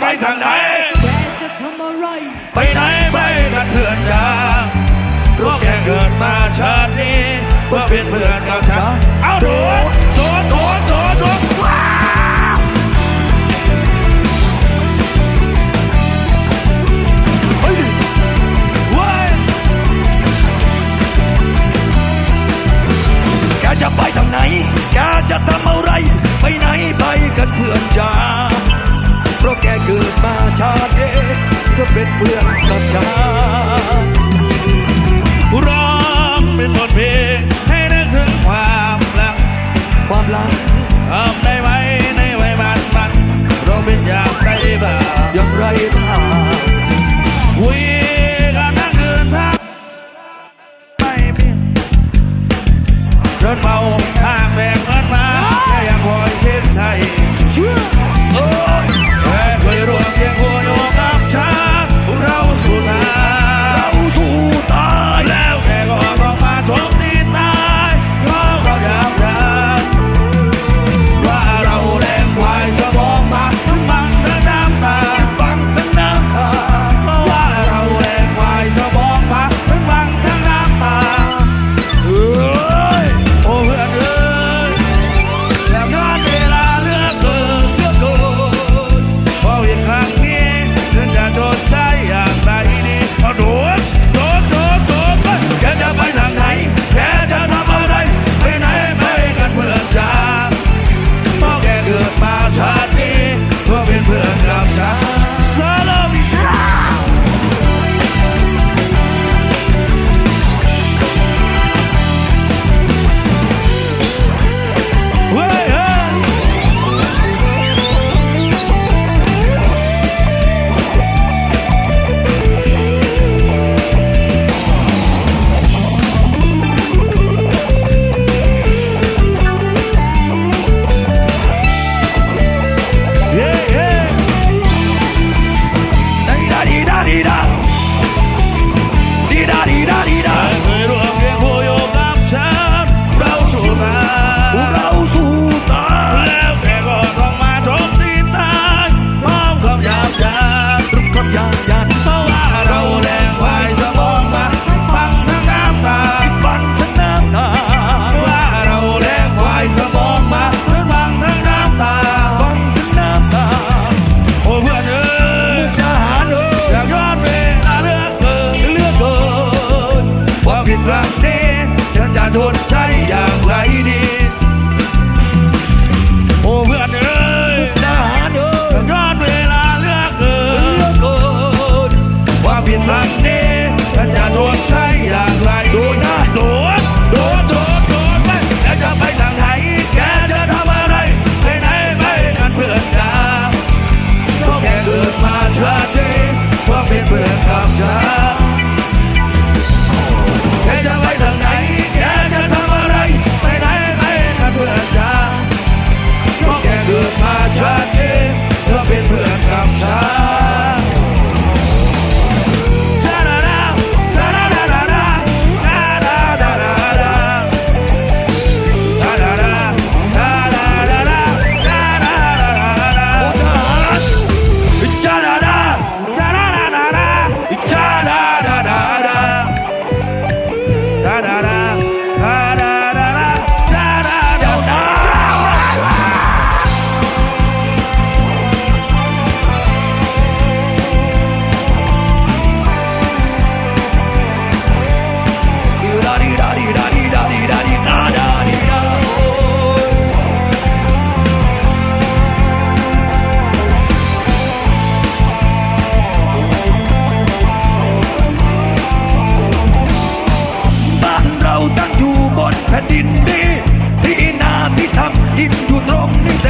ไปทางไหนไปไหนไปกันเพื่อนจ้าเพราะแกเกิดมาชาตินี้เพื่อเป็นเพื่อนกับฉันเอาโดนโดนโดนโดนโดนว้าวเฮ้ยเว้ยแกจะไปทางไหนแกจะทำอะไร ไปไหนไปกันเพื่อนจ้า เพราะแกเกิดมาชาตินี้เพื่อเป็นเพื่อนกับฉันร้องเป็นบทเพลงให้นึกถึงความรักความรักทำได้ไหมในวัยมันมันเราเป็นอย่างไรบ้างอย่างไรบ้างคุยกันนั่งเดินทางไม่มีรถเบาทางแบกเงินมา แค่ยังคอยเส้นไทยเชื่อโอ้ยแค่เคยรวมเพียงหัวโยกกับฉันเราสุดท้าย ดินดีที่นาที่ทำกินอยู่ตรงนี้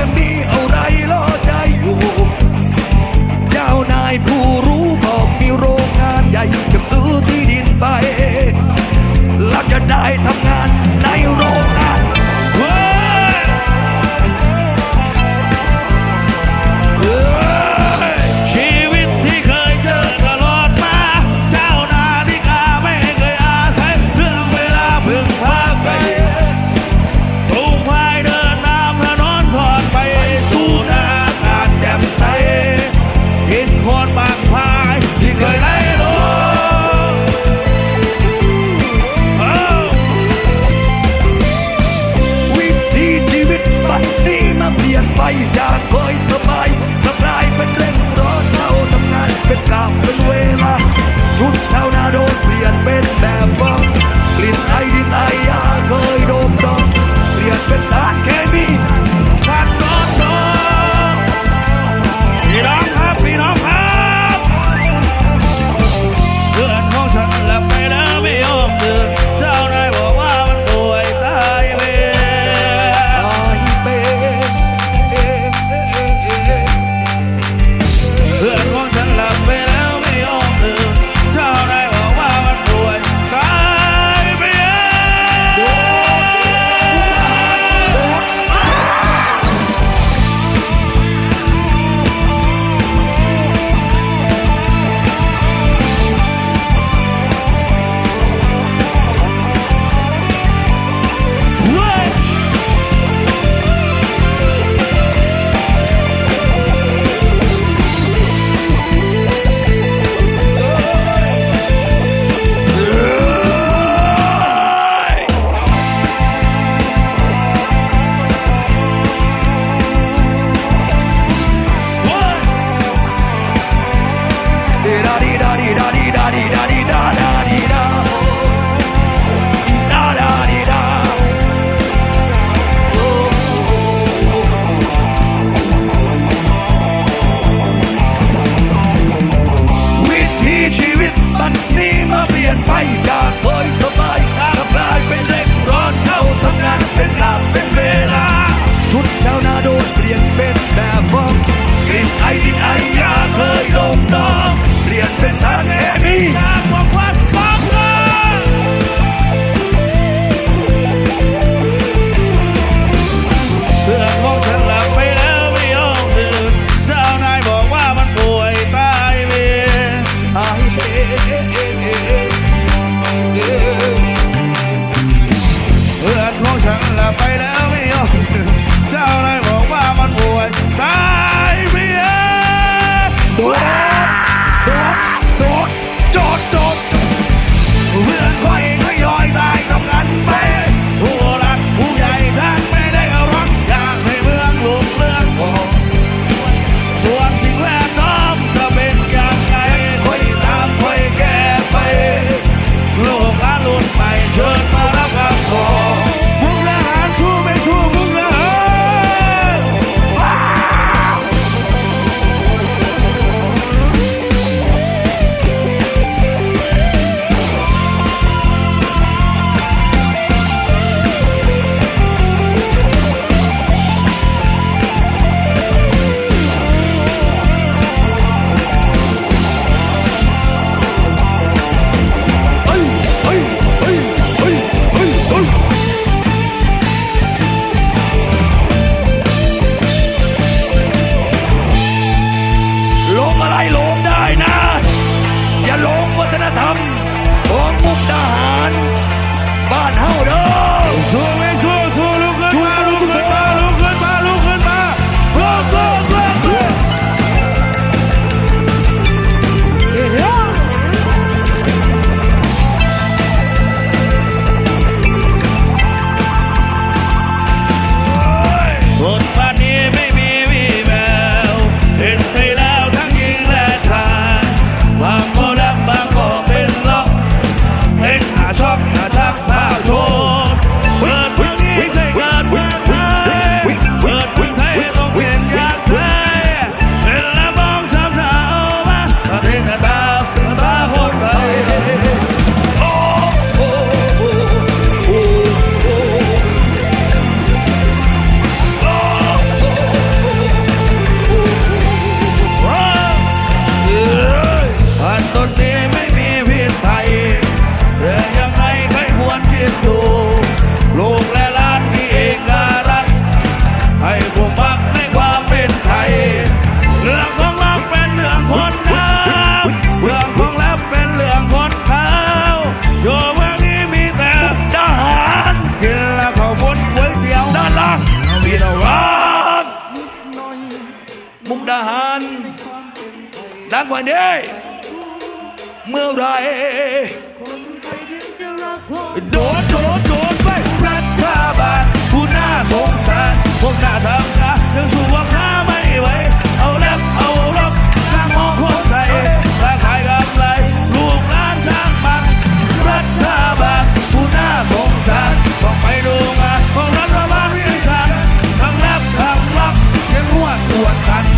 ดังกว่านี้ เมื่อไรโดนโดนโดนไปรัฐบาลผู้น่าสงสารพวกน่าทำงานยังสู้ว่าข้าไม่ไหวเอาแล้วเอาลบข้างมองคนไทยราขายกำไรลูกล้านช่างมันรัฐบาลผู้น่าสงสารต้องไปดูงาของรัฐบาลเรื่องฉันทั้งแลบทั้งลับยังงวดปวดกัน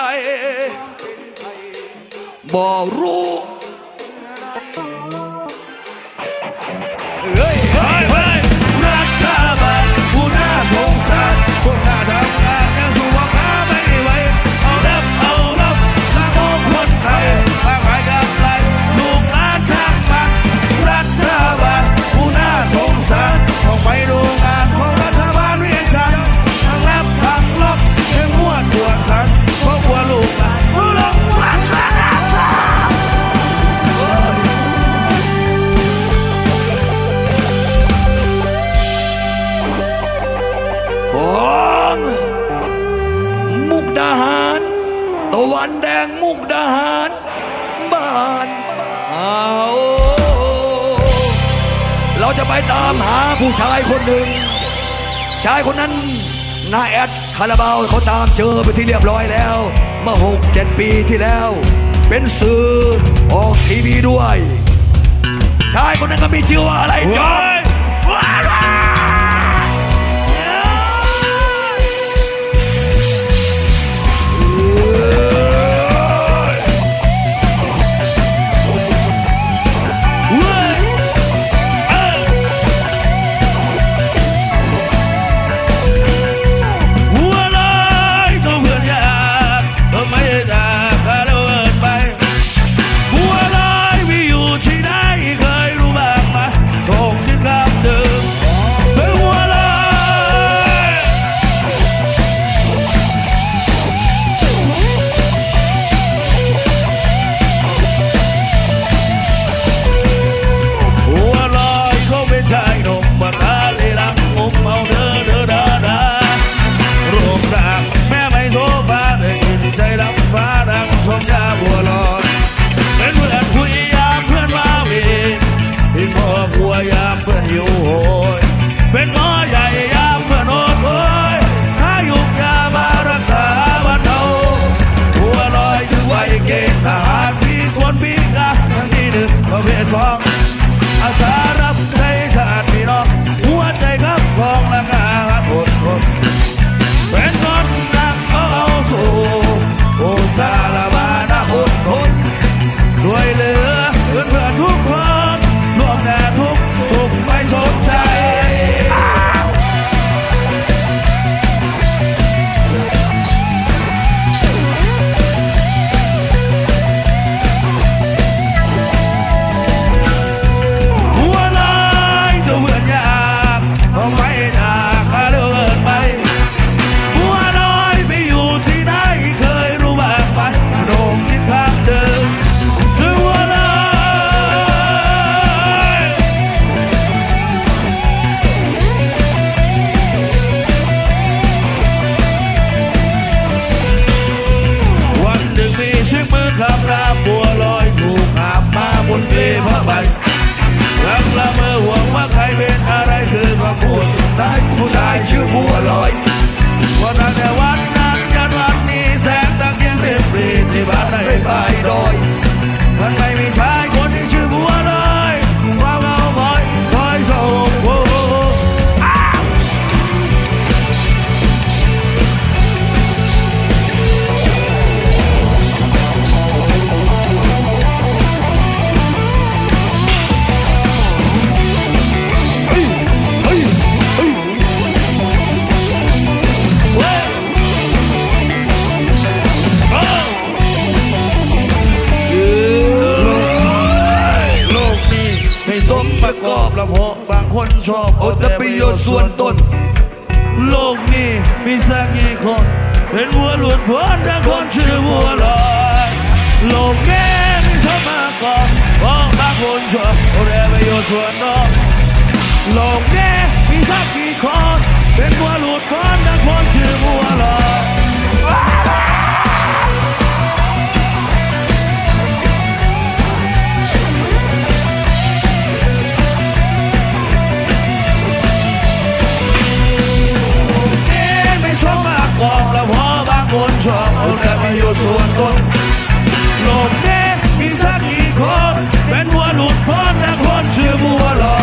ดบ่รู้เฮ้ย ผู้ชายคนหนึ่ง ชายคนนั้นนาแอดคาราบาลเขาตามเจอไปที่เรียบร้อยแล้ว เมื่อหกเจ็ดปีที่แล้ว เป็นสื่อออกทีวีด้วย ชายคนนั้นก็มีชื่อว่าอะไรจ๊อม ราบบัวลอยถูกหาบมาบนเปลพระใบลังละเมอหวงว่าใครเป็นอะไรคือพระผู้สุดท้ายผู้ชายชื่อบัวลอยวันนั้นแต่ว่า ชอบเอาแต่ประโยชน์ส่วนตน โลกนี้มีสักกี่คน เป็นวัวหลุดพ้นถ้าคนชื่อวัวลอยโลกนี้มีเท่ามากกว่าของมางคนชอบเอาแต่ประโยชน์ส่วนตนโลกนี้มีสักกี่คน เป็นวัวหลุดพ้นถ้าคนชื่อวัว mondo un rabbioso attor L'ombre mi sa chi con Ben moi l'un pon la con je muo l'or